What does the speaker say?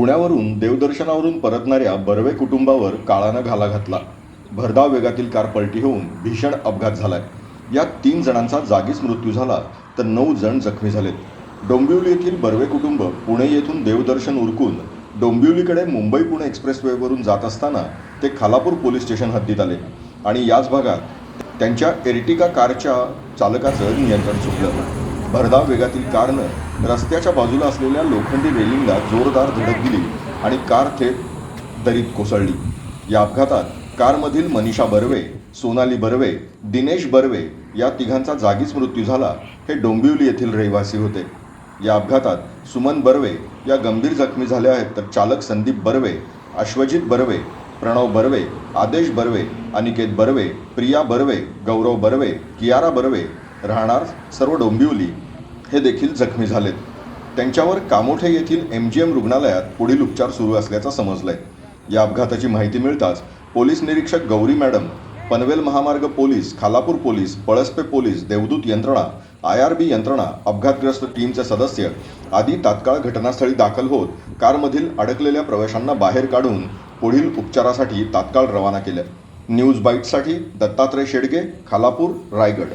पुण्यावरून देवदर्शनावरून परतणाऱ्या बर्वे कुटुंबावर काळानं घाला घातला. भरधाव वेगातील कार पलटी होऊन भीषण अपघात झालाय. यात तीन जणांचा जागीच मृत्यू झाला तर नऊ जण जखमी झालेत. डोंबिवली येथील बर्वे कुटुंब पुणे येथून देवदर्शन उरकून डोंबिवलीकडे मुंबई पुणे एक्सप्रेसवेवरून जात असताना ते खालापूर पोलीस स्टेशन हद्दीत आले आणि याच भागात त्यांच्या एर्टिका कारच्या चालकाचं नियंत्रण सुटलं. भरधाव वेगातील कारनं रस्त्याच्या बाजूला असलेल्या लोखंडी रेलिंगला जोरदार धडक दिली आणि कार थेट दरीत कोसळली. या अपघातात कारमधील मनीषा बर्वे सोनाली बर्वे दिनेश बर्वे या तिघांचा जागीच मृत्यू झाला हे डोंबिवली येथील रहिवासी होते. या अपघातात सुमन बर्वे या गंभीर जखमी झाल्या आहेत तर चालक संदीप बर्वे अश्वजित बर्वे प्रणव बर्वे आदेश बर्वे अनिकेत बर्वे प्रिया बर्वे गौरव बर्वे कियारा बर्वे राहणार सर्व डोंबिवली हे देखील जखमी झालेत. त्यांच्यावर कामोठे येथील एम जी एम रुग्णालयात पुढील उपचार सुरू असल्याचं समजलंय. या अपघाताची माहिती मिळताच पोलीस निरीक्षक गौरी मॅडम पनवेल महामार्ग police Khalapur police Palaspe police देवदूत यंत्रणा आय आर बी यंत्रणा अपघातग्रस्त टीमचे सदस्य आदी तात्काळ घटनास्थळी दाखल होत कारमधील अडकलेल्या प्रवाशांना बाहेर काढून पुढील उपचारासाठी तात्काळ रवाना केल्या न्यूज बाईटसाठी दत्तात्रय शेडगे खालापूर रायगड.